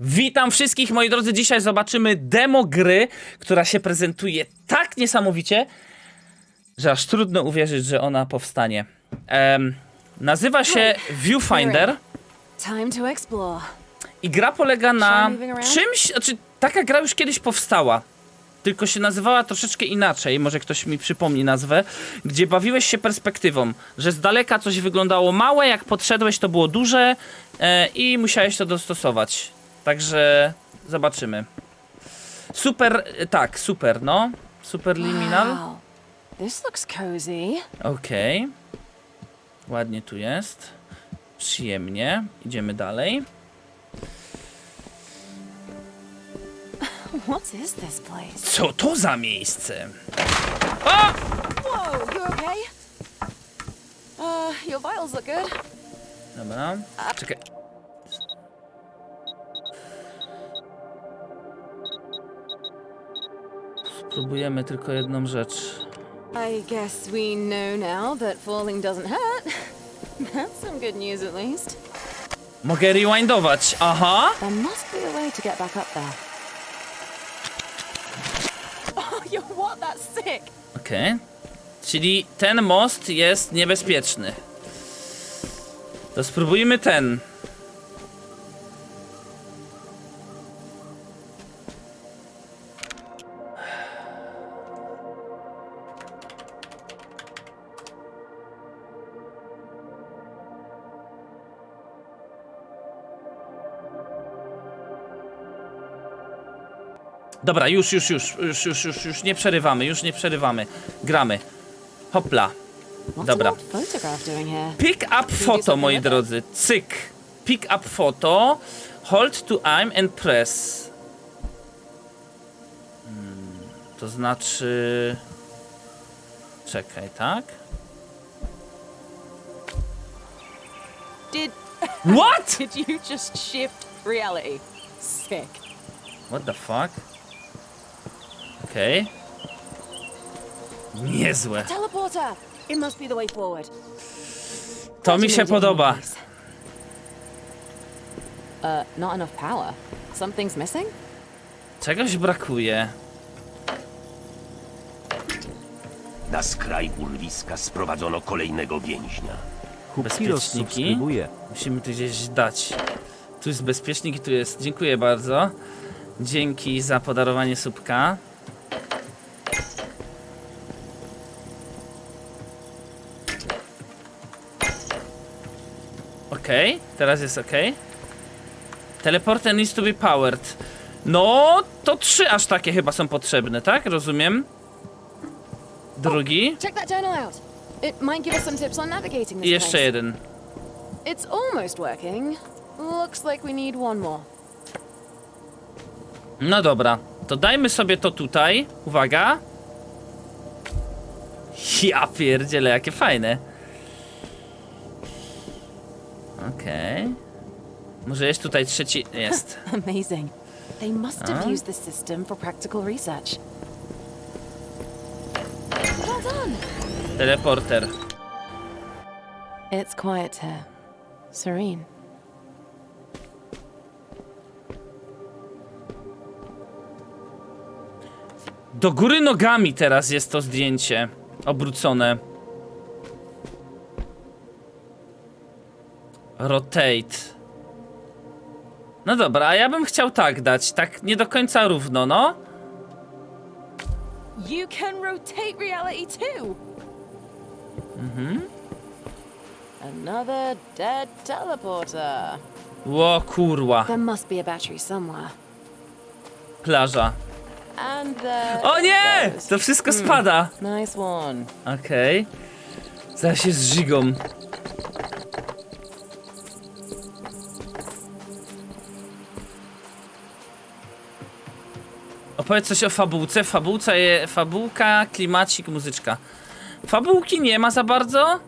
Witam wszystkich moi drodzy. Dzisiaj zobaczymy demo gry, która się prezentuje tak niesamowicie, że aż trudno uwierzyć, że ona powstanie. Em, nazywa się Viewfinder Time to explore. i gra polega na czymś, znaczy taka gra już kiedyś powstała. Tylko się nazywała troszeczkę inaczej, może ktoś mi przypomni nazwę, gdzie bawiłeś się perspektywą, że z daleka coś wyglądało małe, jak podszedłeś to było duże e, i musiałeś to dostosować. Także zobaczymy. Super, e, tak, super, no. Super liminal. Wow. This looks cozy. Okej. Ładnie tu jest. Przyjemnie. Idziemy dalej. What is this place? Co to za miejsce? Whoa, you okay? Uh, your vitals look good. Dobra. Czekaj. Spróbujemy tylko jedną rzecz. I guess we know now that falling doesn't hurt. That's some good news at least. Mogę rewindować. Aha! There must be a way to get back up there. Oh, what? That's sick. Okej. Czyli ten most jest niebezpieczny. To spróbujmy ten. Dobra, już, już, już, już, już, już, już nie przerywamy, już nie przerywamy. Gramy. Hopla. What's Dobra. Pick up photo, moi drodzy. Cyk. Pick up photo. Hold to aim and press. Hmm, to znaczy... Czekaj, tak? Did What? did you just shift reality? Sick. What the fuck? Okej. Niezłe. Teleporter! It must be the way forward. To mi się podoba. Uh, not enough power. Something's missing? Czegoś brakuje. Na skraj urwiska sprowadzono kolejnego więźnia. Bezpieczniki. subskrybuje. Musimy tu gdzieś dać. Tu jest bezpiecznik i tu jest. Dziękuję bardzo. Dzięki za podarowanie słupka. Okej, teraz jest ok. Teleporter needs to be powered. No, to trzy aż takie chyba są potrzebne, tak? Rozumiem. Drugi. Check that journal out. It might give us some tips on navigating I this jeszcze place. jeden. It's almost working. Looks like we need one more. No dobra, to dajmy sobie to tutaj. Uwaga. Ja pierdzielę, jakie fajne. Okej. Może jest tutaj trzeci... Jest. Amazing. They must have used this system for practical research. Well done. Teleporter. It's quiet here. Serene. Do góry nogami teraz jest to zdjęcie. Obrócone. Rotate. No dobra, a ja bym chciał tak dać. Tak nie do końca równo, no. You can rotate reality too. Mm-hmm. Another dead teleporter. Ło kurwa. There must be a battery somewhere. Plaża. And there O it nie! goes. To wszystko spada. Nice one. Okej. Zaraz się zżigą. Opowiedz coś o fabułce. Fabułca je, fabułka, klimacik, muzyczka. Fabułki nie ma za bardzo.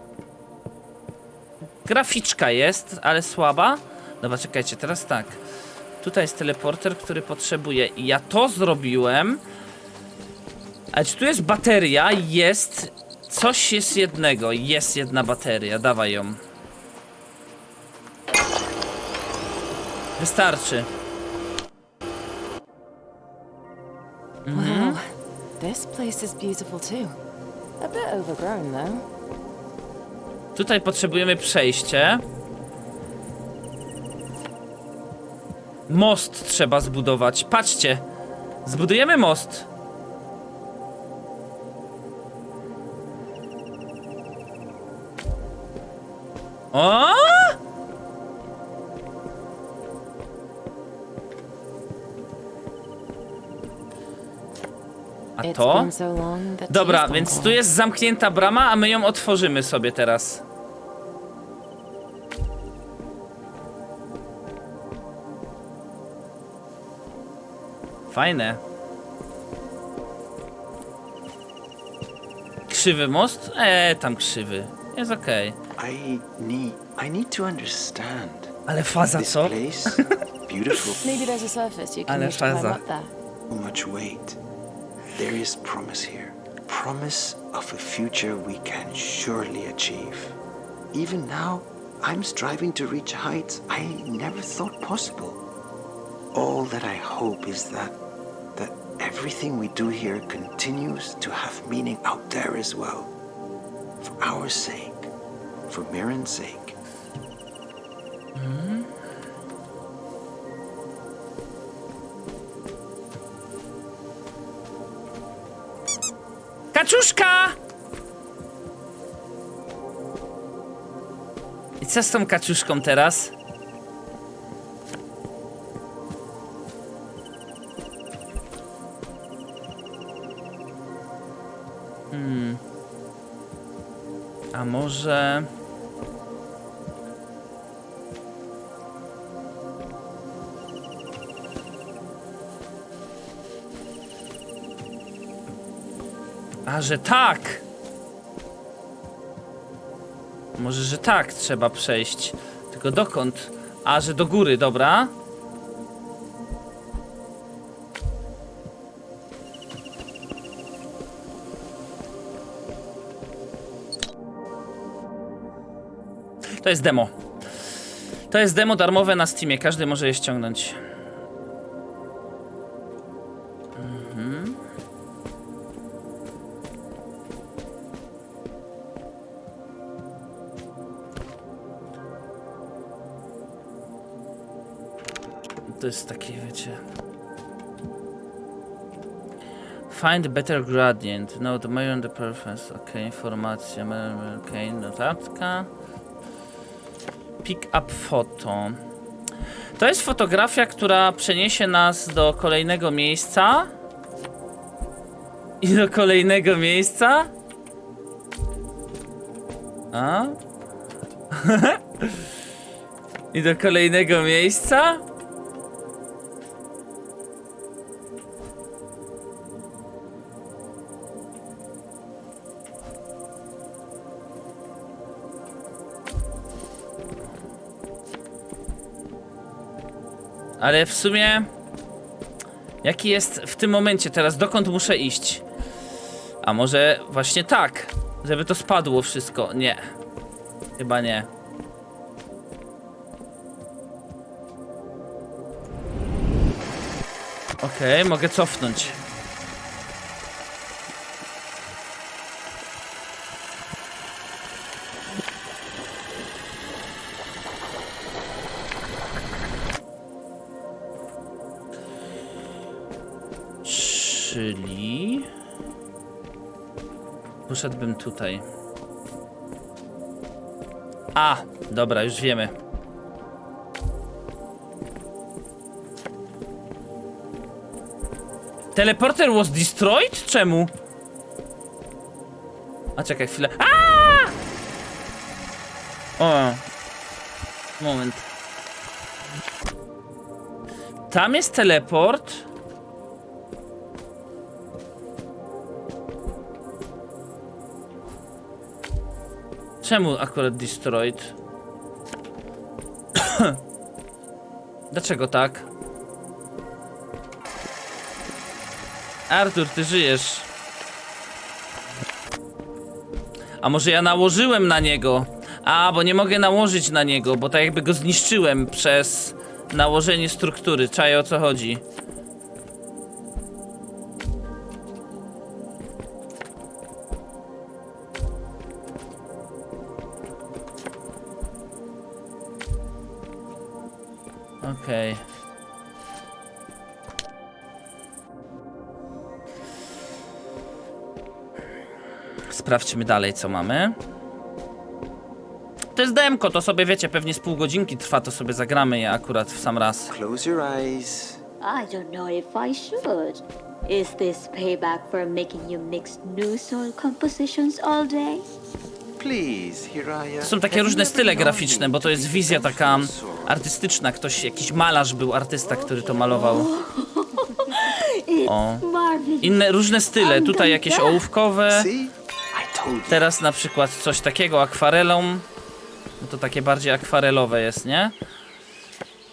Graficzka jest, ale słaba. Dobra, czekajcie, teraz tak. Tutaj jest teleporter, który potrzebuje. Ja to zrobiłem. Ale czy tu jest bateria? Jest. Coś jest jednego. Jest jedna bateria. Dawaj ją. Wystarczy. This place is beautiful too. A bit overgrown though. Tutaj potrzebujemy przejście. Most trzeba zbudować. Patrzcie. Zbudujemy most. O! To? Dobra, więc tu jest zamknięta brama, a my ją otworzymy sobie teraz. Fajne. Krzywy most? Eee, tam krzywy. Jest okej. I need I need to understand. Ale faza This co? place, beautiful, Maybe there's a surface you can Ale use to climb faza. up there. too much weight. There is promise here. Promise of a future we can surely achieve. Even now, I'm striving to reach heights I never thought possible. All that I hope is that that everything we do here continues to have meaning out there as well. For our sake, for Mirren's sake. Hmm? Kaczuszka! I co z tą kaczuszką teraz? Hmm. A może... A, że tak! Może, że tak trzeba przejść. Tylko dokąd? A, że do góry, dobra. To jest demo. To jest demo darmowe na Steamie, każdy może je ściągnąć. To jest takie, wiecie. Find better gradient. No, the major the preference. Ok, informacja. Ok, notatka. Pick up photo. To jest fotografia, która przeniesie nas do kolejnego miejsca. I do kolejnego miejsca. A? I do kolejnego miejsca. Ale w sumie. Jaki jest w tym momencie teraz? Dokąd muszę iść? A może właśnie tak? Żeby to spadło wszystko. Nie. Chyba nie. Okej, mogę cofnąć. Poszedłbym tutaj. A, dobra, już wiemy. Teleporter was destroyed? Czemu? A czekaj chwilę. A! O. Moment. Tam jest teleport. Czemu akurat destroyed? Dlaczego tak? Artur, ty żyjesz. A może ja nałożyłem na niego? A, bo nie mogę nałożyć na niego, bo tak jakby go zniszczyłem przez nałożenie struktury. Czaję o co chodzi. Sprawdźmy dalej, co mamy. To jest demko, to sobie wiecie, pewnie z pół godzinki trwa, to sobie zagramy je akurat w sam raz. Close your eyes. I don't know if I should. Is this payback for making you mix new soul compositions all day? Please, Hiraya. To są takie różne style graficzne, bo to jest wizja taka artystyczna. Ktoś, jakiś malarz był artysta, który to malował. O. Inne, różne style. Tutaj jakieś ołówkowe. Teraz na przykład coś takiego akwarelą. No to takie bardziej akwarelowe jest, nie?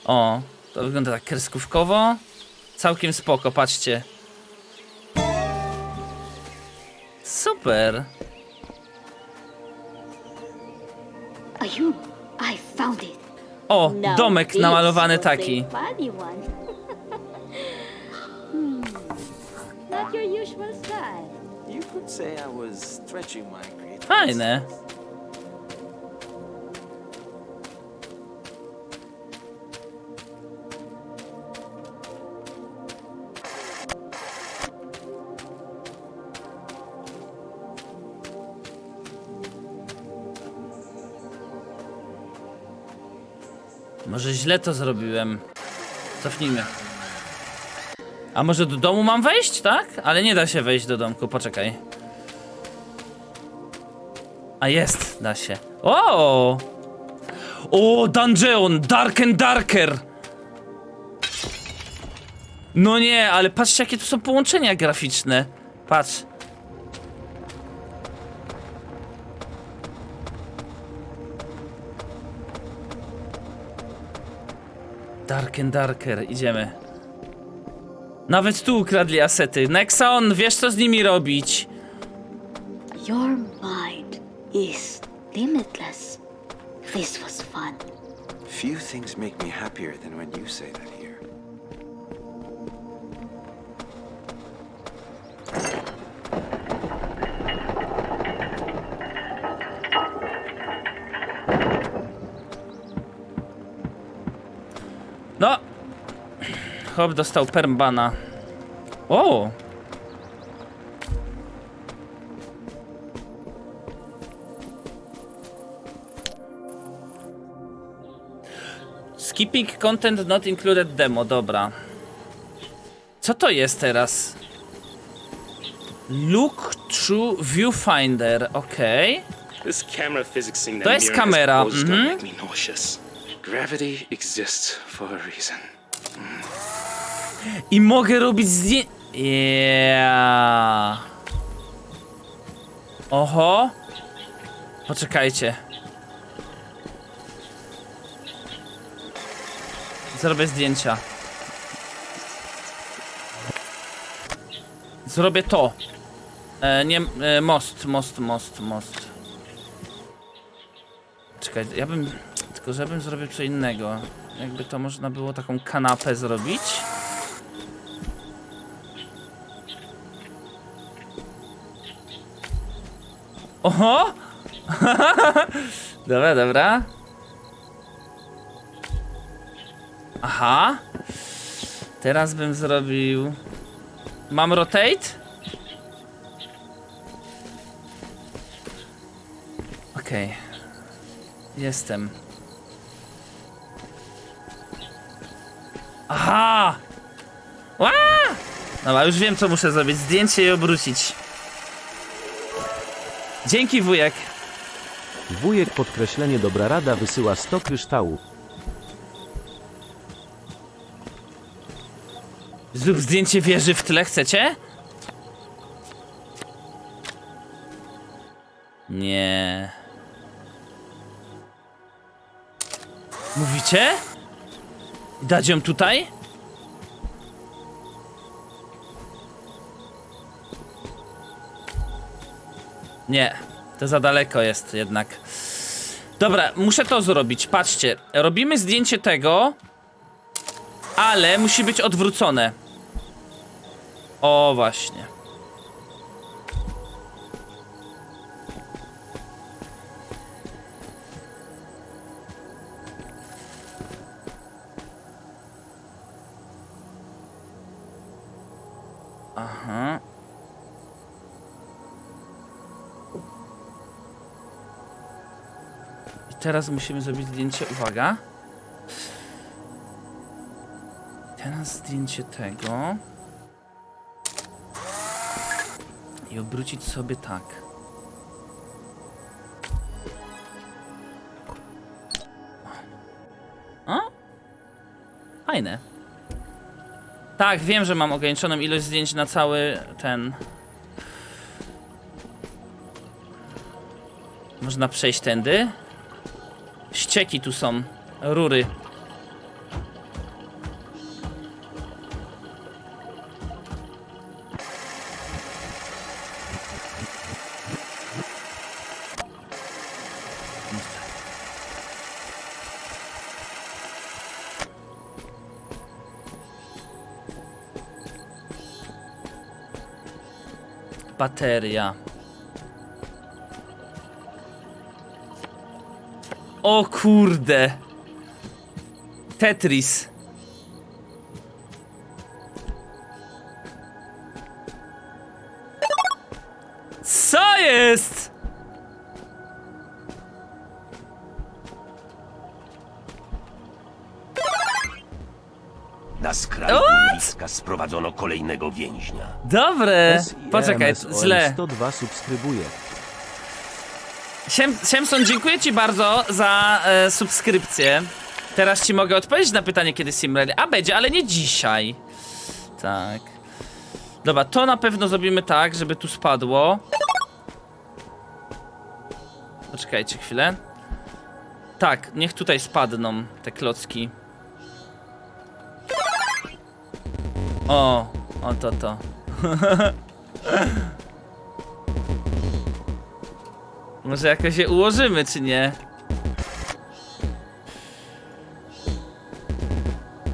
O, to wygląda tak kreskówkowo. Całkiem spoko, patrzcie. Super. Are you? I found it. O, domek namalowany taki. hmm. Not your usual style. Fajne. Może źle to zrobiłem. Cofnijmy. A może do domu mam wejść, tak? Ale nie da się wejść do domku, poczekaj. A jest, da się. O! O, Dungeon! Dark and Darker! No nie, ale patrzcie jakie tu są połączenia graficzne. Patrz. Dark and Darker, idziemy. Nawet tu ukradli asety. Nexon, wiesz co z nimi robić. Your mind is limitless. This was fun. Few things make me happier than when you say that Hop dostał permbana. O! Skipping content not included demo, dobra. Co to jest teraz? Look through viewfinder, okej. This camera physics thing To jest kamera, mhm. Gravity exists for a reason. I mogę robić zdjęcia. Yeah. Oho. Poczekajcie. Zrobię zdjęcia. Zrobię to. E, nie, e, most, most, most, most. Czekaj, ja bym. Tylko żebym zrobił co innego. Jakby to można było taką kanapę zrobić. Oho! dobra, dobra. Aha. Teraz bym zrobił... Mam rotate? Okej. Jestem. Aha! Ła! Dobra, już wiem co muszę zrobić. Zdjęcie i obrócić. Dzięki wujek. Wujek podkreślenie dobra rada wysyła 100 kryształów. Zrób zdjęcie wieży w tle, chcecie? Nie. Mówicie? Dać ją tutaj? Nie, to za daleko jest jednak. Dobra, muszę to zrobić. Patrzcie, robimy zdjęcie tego, ale musi być odwrócone. O, właśnie. Aha. Teraz musimy zrobić zdjęcie, uwaga. Teraz zdjęcie tego. I obrócić sobie tak. O? Fajne. Tak, wiem, że mam ograniczoną ilość zdjęć na cały ten. Można przejść tędy. Ścieki tu są. Rury. Bateria. O kurde. Tetris. Co jest? Na skraju What? sprowadzono kolejnego więźnia. Dobre. Poczekaj, źle. 102 subskrybuje. Siem- Siemson, dziękuję ci bardzo za e, subskrypcję. Teraz ci mogę odpowiedzieć na pytanie, kiedy Simreli. A będzie, ale nie dzisiaj. Tak. Dobra, to na pewno zrobimy tak, żeby tu spadło. Poczekajcie chwilę. Tak, niech tutaj spadną te klocki. O, o to to. Może jakoś je ułożymy, czy nie?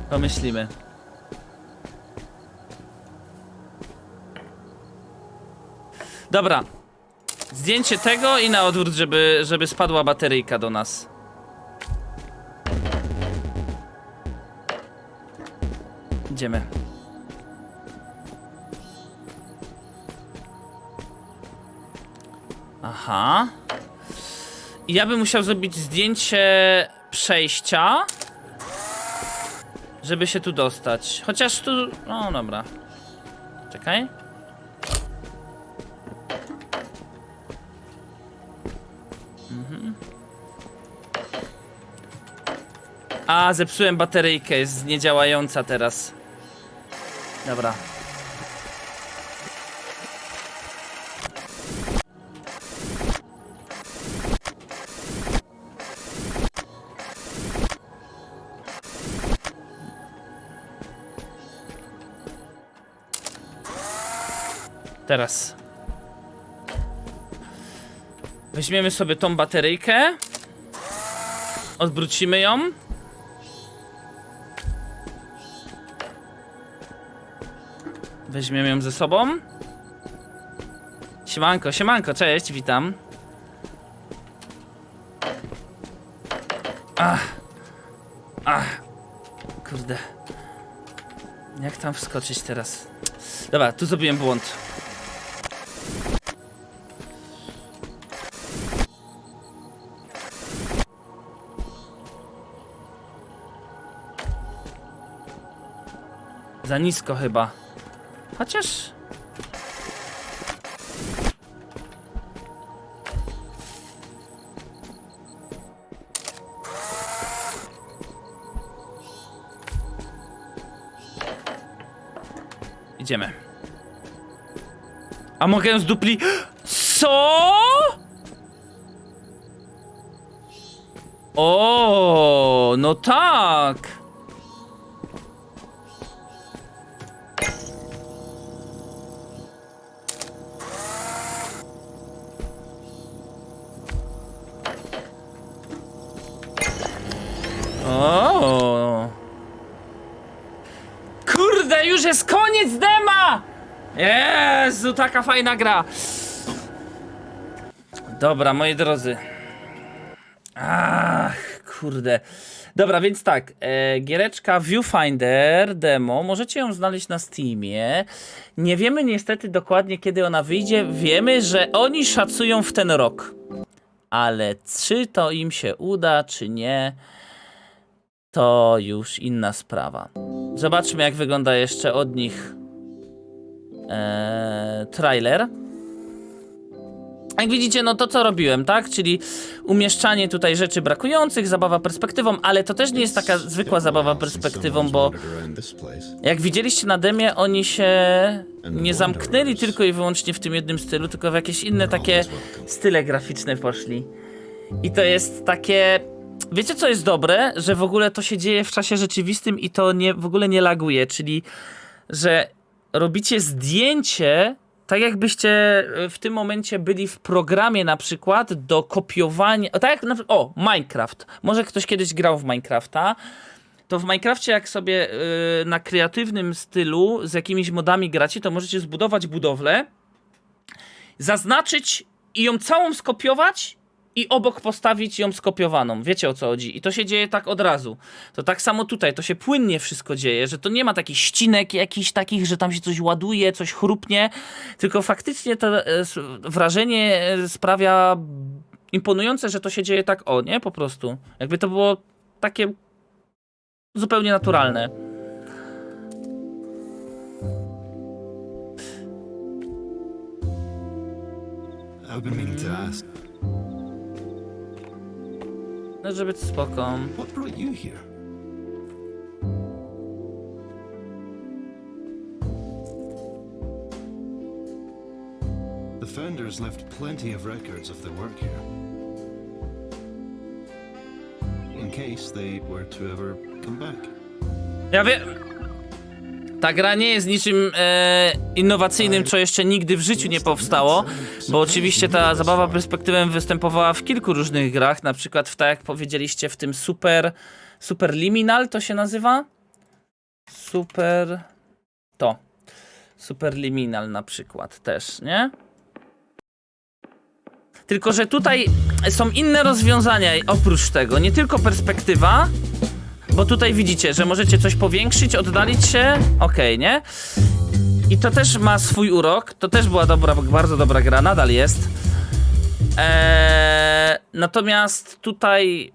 Pomyślimy. Dobra. Zdjęcie tego i na odwrót, żeby, żeby spadła bateryjka do nas. Idziemy. Aha. Ja bym musiał zrobić zdjęcie przejścia, żeby się tu dostać. Chociaż tu... No dobra. Czekaj. Mhm. A, zepsułem bateryjkę, jest niedziałająca teraz. Dobra. Teraz. Weźmiemy sobie tą bateryjkę. Odwrócimy ją. Weźmiemy ją ze sobą. Siemanko, siemanko, cześć, witam. Ach. Ach. Kurde. Jak tam wskoczyć teraz? Dobra, tu zrobiłem błąd. Za nisko chyba. Chociaż... Idziemy. A mogę ją zdupli... Co? O, no tak. Jezu, taka fajna gra. Dobra, moi drodzy. Ach, kurde. Dobra, więc tak, e, giereczka Viewfinder demo, możecie ją znaleźć na Steamie. Nie wiemy niestety dokładnie kiedy ona wyjdzie, wiemy, że oni szacują w ten rok. Ale czy to im się uda, czy nie, to już inna sprawa. Zobaczmy jak wygląda jeszcze od nich e, trailer. Jak widzicie, no to co robiłem, tak? Czyli umieszczanie tutaj rzeczy brakujących, zabawa perspektywą, ale to też nie jest taka zwykła zabawa perspektywą, bo jak widzieliście na demie, oni się nie zamknęli tylko i wyłącznie w tym jednym stylu, tylko w jakieś inne takie style graficzne poszli. I to jest takie. Wiecie, co jest dobre? Że w ogóle to się dzieje w czasie rzeczywistym i to nie, w ogóle nie laguje, czyli że robicie zdjęcie, tak jakbyście e, w tym momencie byli w programie na przykład do kopiowania. Tak jak na przykład. O, Minecraft. Może ktoś kiedyś grał w Minecrafta. To w Minecrafcie, jak sobie y, na kreatywnym stylu z jakimiś modami gracie, to możecie zbudować budowlę, zaznaczyć i ją całą skopiować i obok postawić ją skopiowaną. Wiecie o co chodzi. I to się dzieje tak od razu. To tak samo tutaj, to się płynnie wszystko dzieje, że to nie ma takich ścinek jakichś takich, że tam się coś ładuje, coś chrupnie, tylko faktycznie to e, wrażenie e, sprawia imponujące, że to się dzieje tak o, nie? Po prostu. Jakby to było takie zupełnie naturalne. I've been meaning to ask, No, żeby spoko. what brought you here? The founders left plenty of records of their work here. In case they were to ever come back. Ja wiem. Ta gra nie jest niczym e, innowacyjnym, co jeszcze nigdy w życiu nie powstało, bo oczywiście ta zabawa perspektywem występowała w kilku różnych grach, na przykład w tak jak powiedzieliście w tym Super Super Liminal to się nazywa? Super to. Super Liminal na przykład też, nie? Tylko, że tutaj są inne rozwiązania oprócz tego, nie tylko perspektywa, bo tutaj widzicie, że możecie coś powiększyć, oddalić się, okej, nie? I to też ma swój urok, to też była dobra, bardzo dobra gra, nadal jest. Eee, natomiast tutaj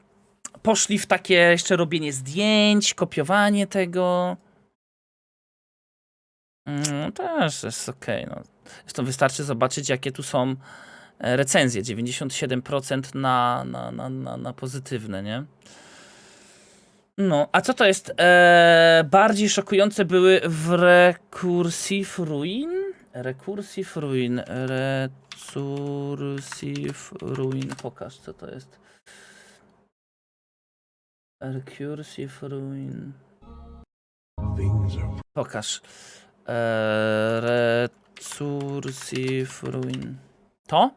poszli w takie jeszcze robienie zdjęć, kopiowanie tego. Mm, też jest okej, no. Zresztą wystarczy zobaczyć, jakie tu są e, recenzje. 97% na, na, na, na, na pozytywne, nie? No, a co to jest? Eee, bardziej szokujące były w Recursive Ruin? Recursive Ruin. Recursive Ruin. Pokaż, co to jest. Recursive Ruin. Pokaż. Eee, Recursive Ruin. To?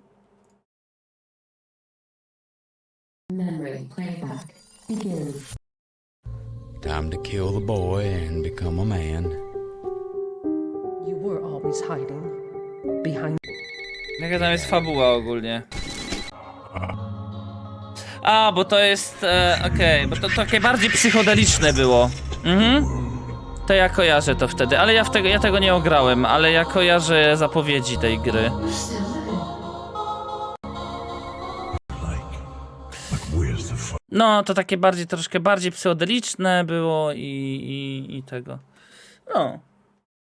Time to kill the boy and become a man. You were always hiding behind. Jaka tam jest fabuła ogólnie? A, bo to jest. E, Okej, bo to, to takie bardziej psychodeliczne było. Mhm. To ja kojarzę to wtedy, ale ja, w tego, ja tego nie ograłem, ale ja kojarzę zapowiedzi tej gry. No, to takie bardziej, troszkę bardziej psychodeliczne było i, i, i tego. No,